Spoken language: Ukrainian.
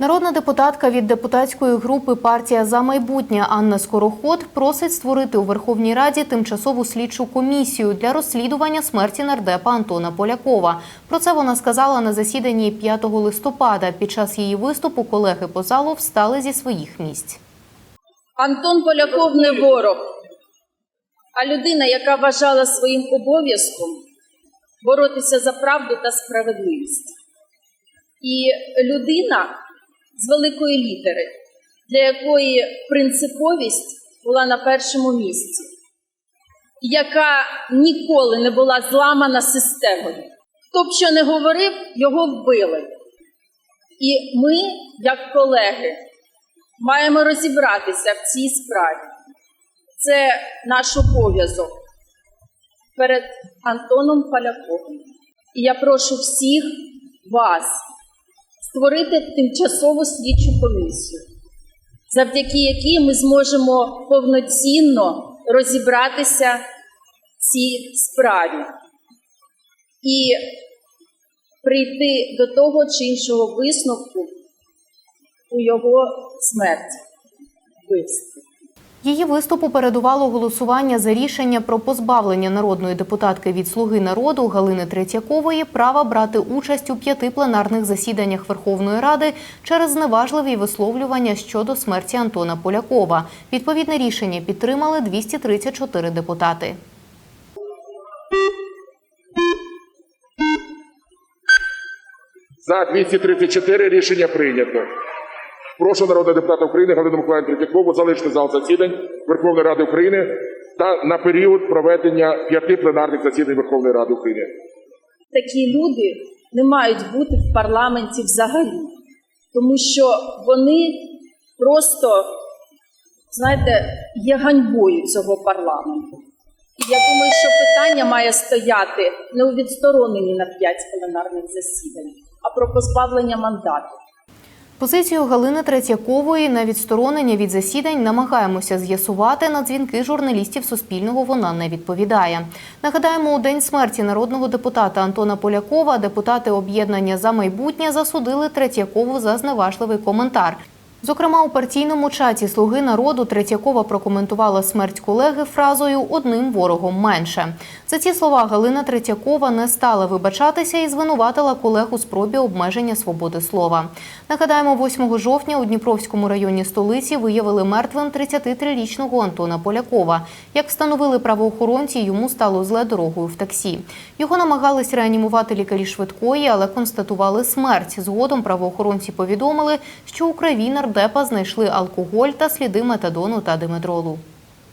Народна депутатка від депутатської групи Партія за майбутнє Анна Скороход просить створити у Верховній Раді тимчасову слідчу комісію для розслідування смерті нардепа Антона Полякова. Про це вона сказала на засіданні 5 листопада. Під час її виступу колеги по залу встали зі своїх місць. Антон Поляков не ворог, а людина, яка вважала своїм обов'язком боротися за правду та справедливість. І людина з великої літери, для якої принциповість була на першому місці, яка ніколи не була зламана системою. Хто б що не говорив, його вбили. І ми, як колеги, маємо розібратися в цій справі. Це наш обов'язок перед Антоном Поляковим. І я прошу всіх вас створити тимчасову слідчу комісію, завдяки якій ми зможемо повноцінно розібратися в цій справі і прийти до того чи іншого висновку у його смерті, вбивстві. Її виступу передувало голосування за рішення про позбавлення народної депутатки від Слуги народу Галини Третьякової права брати участь у п'яти пленарних засіданнях Верховної Ради через зневажливі висловлювання щодо смерті Антона Полякова. Відповідне рішення підтримали 234 депутати. За 234 рішення прийнято. Прошу народного депутата України Галину Миколаївну Третьякову залишити зал засідань Верховної Ради України та на період проведення п'яти пленарних засідань Верховної Ради України. Такі люди не мають бути в парламенті взагалі, тому що вони просто, знаєте, є ганьбою цього парламенту. І я думаю, що питання має стояти не у відстороненні на п'ять пленарних засідань, а про позбавлення мандату. Позицію Галини Третьякової на відсторонення від засідань намагаємося з'ясувати. На дзвінки журналістів Суспільного вона не відповідає. Нагадаємо, у день смерті народного депутата Антона Полякова депутати об'єднання за майбутнє засудили Третьякову за зневажливий коментар. Зокрема, у партійному чаті Слуги народу Третьякова прокоментувала смерть колеги фразою Одним ворогом менше. За ці слова Галина Третьякова не стала вибачатися і звинуватила колег у спробі обмеження свободи слова. Нагадаємо, 8 жовтня у Дніпровському районі столиці виявили мертвим 33-річного Антона Полякова. Як встановили правоохоронці, йому стало зле дорогою в таксі. Його намагались реанімувати лікарі швидкої, але констатували смерть. Згодом правоохоронці повідомили, що у крові нардепа знайшли алкоголь та сліди метадону та димедролу.